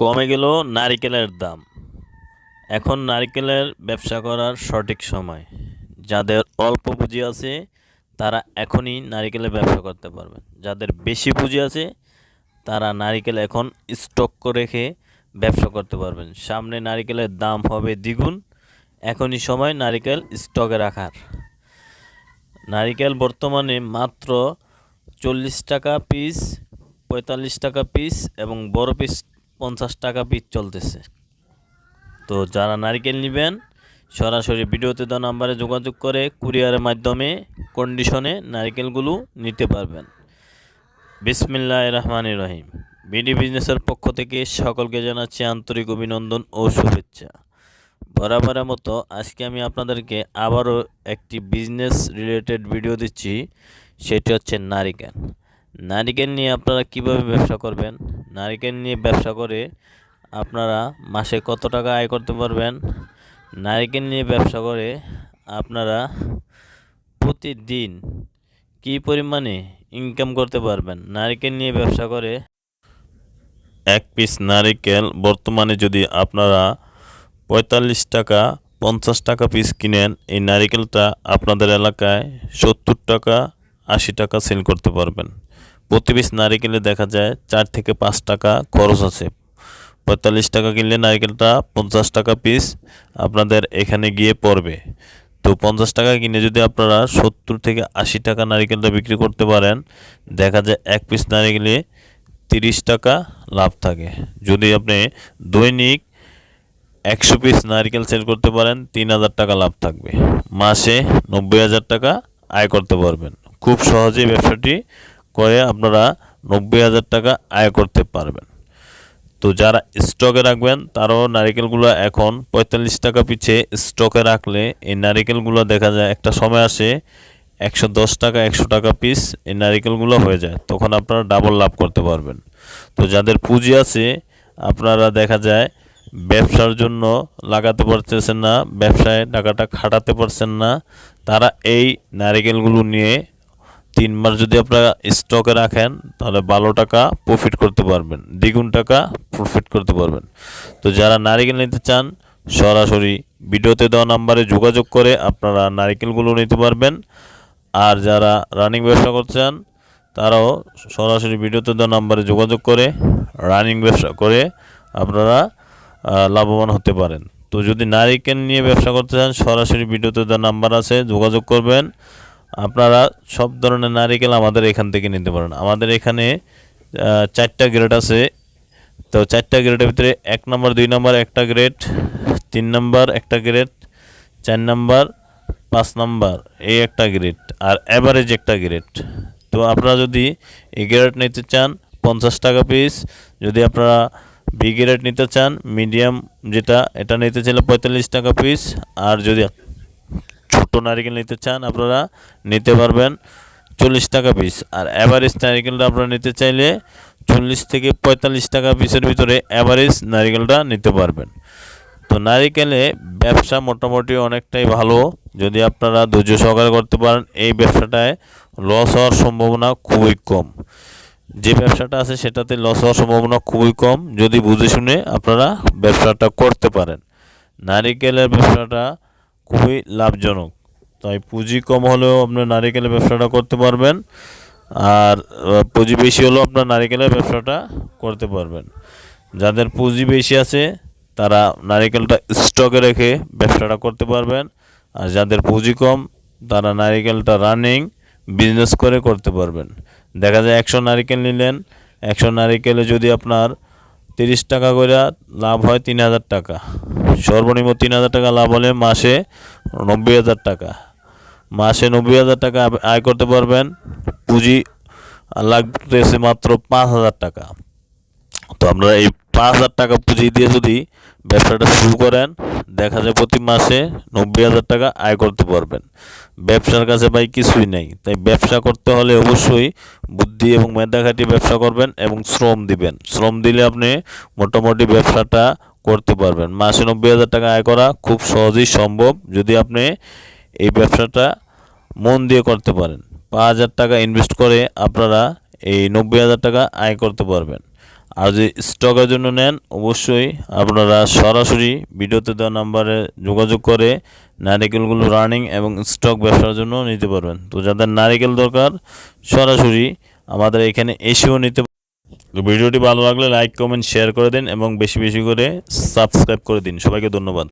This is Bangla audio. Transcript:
কমে গেল নারিকেলের দাম। এখন নারিকেলের ব্যবসা করার সঠিক সময়। যাদের অল্প পুঁজি আছে, তারা এখনই নারিকেলের ব্যবসা করতে পারবেন। যাদের বেশি পুঁজি আছে, তারা নারিকেল এখন স্টক করে রেখে ব্যবসা করতে পারবেন। সামনে নারিকেলের দাম হবে দ্বিগুণ। এখনই সময় নারিকেল স্টকে রাখার। নারিকেল বর্তমানে মাত্র চল্লিশ টাকা পিস পঁয়তাল্লিশ টাকা পিস এবং বড় পিস পঞ্চাশ টাকা পিস চলতেছে। তো যারা নারকেল নেবেন, সরাসরি ভিডিওতে দেওয়া নাম্বারে যোগাযোগ করে কুরিয়ারের মাধ্যমে কন্ডিশনে নারকেলগুলো নিতে পারবেন। বিসমিল্লাহ রহমান রহিম। বিডি বিজনেসের পক্ষ থেকে সকলকে জানাচ্ছি আন্তরিক অভিনন্দন ও শুভেচ্ছা। বরাবরের মতো আজকে আমি আপনাদেরকে আবারও একটি বিজনেস রিলেটেড ভিডিও দিচ্ছি, সেটি হচ্ছে নারিকেল। নারিকেল নিয়ে আপনারা কীভাবে ব্যবসা করবেন নারিকেল নিয়ে ব্যবসা করে আপনারা মাসে কত টাকা আয় করতে পারবেন? নারিকেল নিয়ে ব্যবসা করে আপনারা প্রতিদিন কী পরিমাণে ইনকাম করতে পারবেন? নারিকেল নিয়ে ব্যবসা করে এক পিস নারিকেল বর্তমানে যদি আপনারা পঁয়তাল্লিশ টাকা, পঞ্চাশ টাকা পিস কিনেন, এই নারিকেলটা আপনাদের এলাকায় সত্তর টাকা, আশি টাকা সেল করতে পারবেন। প্রতি পিস নারিকেলে দেখা যায় চার থেকে পাঁচ টাকা খরচ আছে। পঁয়তাল্লিশ টাকা কিনলে নারিকেলটা পঞ্চাশ টাকা পিস আপনাদের এখানে গিয়ে পড়বে। তো পঞ্চাশ টাকা কিনে যদি আপনারা সত্তর থেকে আশি টাকা নারিকেলটা বিক্রি করতে পারেন, দেখা যায় এক পিস নারিকেলে তিরিশ টাকা লাভ থাকে। যদি আপনি দৈনিক একশো পিস নারকেল সেল করতে পারেন, তিন হাজার টাকা লাভ থাকবে। মাসে নব্বই হাজার টাকা আয় করতে পারবেন। খুব সহজেই ব্যবসাটি করে আপনারা নব্বই হাজার টাকা আয় করতে পারবেন। তো যারা স্টকে রাখবেন, তারাও নারিকেলগুলো এখন পঁয়তাল্লিশ টাকা পিছে স্টকে রাখলে এই নারিকেলগুলো দেখা যায় একটা সময় আসে একশো দশ টাকা, একশো টাকা পিস এই নারিকেলগুলো হয়ে যায়, তখন আপনারা ডাবল লাভ করতে পারবেন। তো যাদের পুঁজি আছে, আপনারা দেখা যায় ব্যবসার জন্য লাগাতে পারতেছেন না, ব্যবসায় টাকাটা খাটাতে পারছেন না, তারা এই নারিকেলগুলো নিয়ে তিন মাস যদি আপনারা স্টকে রাখেন, তাহলে ভালো টাকা প্রফিট করতে পারবেন। দ্বিগুণ টাকা প্রফিট করতে পারবেন। তো যারা নারিকেল নিতে চান, সরাসরি ভিডিওতে দেওয়া নাম্বারে যোগাযোগ করে আপনারা নারিকেলগুলো নিতে পারবেন। আর যারা রানিং ব্যবসা করতে চান, তারাও সরাসরি ভিডিওতে দেওয়া নাম্বারে যোগাযোগ করে রানিং ব্যবসা করে আপনারা লাভবান হতে পারেন। তো যদি নারিকেল নিয়ে ব্যবসা করতে চান, সরাসরি ভিডিওতে দেওয়া নাম্বার আছে, যোগাযোগ করবেন। আপনারা সব ধরনের নারিকেল আমাদের এখান থেকে নিতে পারেন। আমাদের এখানে চারটা গ্রেড আছে। তো চারটা গ্রেডের ভিতরে এক নম্বর দুই নম্বর একটা গ্রেড তিন নম্বর একটা গ্রেড চার নম্বর পাঁচ নম্বর এই একটা গ্রেড আর অ্যাভারেজ একটা গ্রেড তো আপনারা যদি এই গ্রেড নিতে চান, পঞ্চাশ টাকা পিস যদি আপনারা বি গ্রেড নিতে চান মিডিয়াম যেটা, এটা নিতে চাইলে পঁয়তাল্লিশ টাকা পিস আর যদি ছোট নারিকেল নিতে চান, আপনারা নিতে পারবেন চল্লিশ টাকা পিস আর অ্যাভারেজ নারিকেলটা আপনারা নিতে চাইলে চল্লিশ থেকে পঁয়তাল্লিশ টাকা পিসের ভিতরে অ্যাভারেজ নারিকেলটা নিতে পারবেন। তো নারিকেলে ব্যবসা মোটামুটি অনেকটাই ভালো। যদি আপনারা ধৈর্য সহকারে করতে পারেন, এই ব্যবসাটায় লস হওয়ার সম্ভাবনা খুবই কম। যে ব্যবসাটা আছে, সেটাতে লস হওয়ার সম্ভাবনা খুবই কম। যদি বুঝে শুনে আপনারা ব্যবসাটা করতে পারেন। নারিকেলের ব্যবসাটা খুবই লাভজনক। তাই পুঁজি কম হলেও আপনার নারিকেলের ব্যবসাটা করতে পারবেন। আর পুঁজি বেশি হলেও আপনার নারিকেলের ব্যবসাটা করতে পারবেন। যাদের পুঁজি বেশি আছে, তারা নারিকেলটা স্টকে রেখে ব্যবসাটা করতে পারবেন। আর যাদের পুঁজি কম, তারা নারিকেলটা রানিং বিজনেস করে করতে পারবেন। দেখা যায় একশো নারিকেল নিলেন, একশো নারিকেলে যদি আপনার তিরিশ টাকা করে লাভ হয় তিন হাজার টাকা। সর্বনিম্ন তিন হাজার টাকা লাভ হলে মাসে নব্বই হাজার টাকা। মাসে নব্বই হাজার টাকা আয় করতে পারবেন। পুঁজি লাগতেছে মাত্র পাঁচ হাজার টাকা। তো আপনারা এই পাঁচ হাজার টাকা পুঁজি দিয়ে যদি ব্যবসাটা শুরু করেন, দেখা যায় প্রতি মাসে নব্বই হাজার টাকা আয় করতে পারবেন। ব্যবসার কাছে ভাই কিছুই নেই। তাই ব্যবসা করতে হলে অবশ্যই বুদ্ধি এবং মেধা খাটিয়ে ব্যবসা করবেন এবং শ্রম দিবেন। শ্রম দিলে আপনি মোটামুটি ব্যবসাটা করতে পারবেন। মাসে নব্বই হাজার টাকা আয় করা খুব সহজেই সম্ভব। যদি আপনি এই ব্যবসাটা মন দিয়ে করতে পারেন। পাঁচ হাজার টাকা ইনভেস্ট করে আপনারা এই নব্বই হাজার টাকা আয় করতে পারবেন। আর যদি স্টকের জন্য নেন, অবশ্যই আপনারা সরাসরি ভিডিওতে দেওয়া নাম্বারে যোগাযোগ করে নারিকেলগুলো রানিং এবং স্টক ব্যবসার জন্য নিতে পারবেন। তো যাদের নারিকেল দরকার, সরাসরি আমাদের এখানে এসেও নিতে ভিডিওটি ভালো লাগলে লাইক কমেন্ট শেয়ার করে দিন এবং বেশি বেশি করে সাবস্ক্রাইব করে দিন। সবাইকে ধন্যবাদ।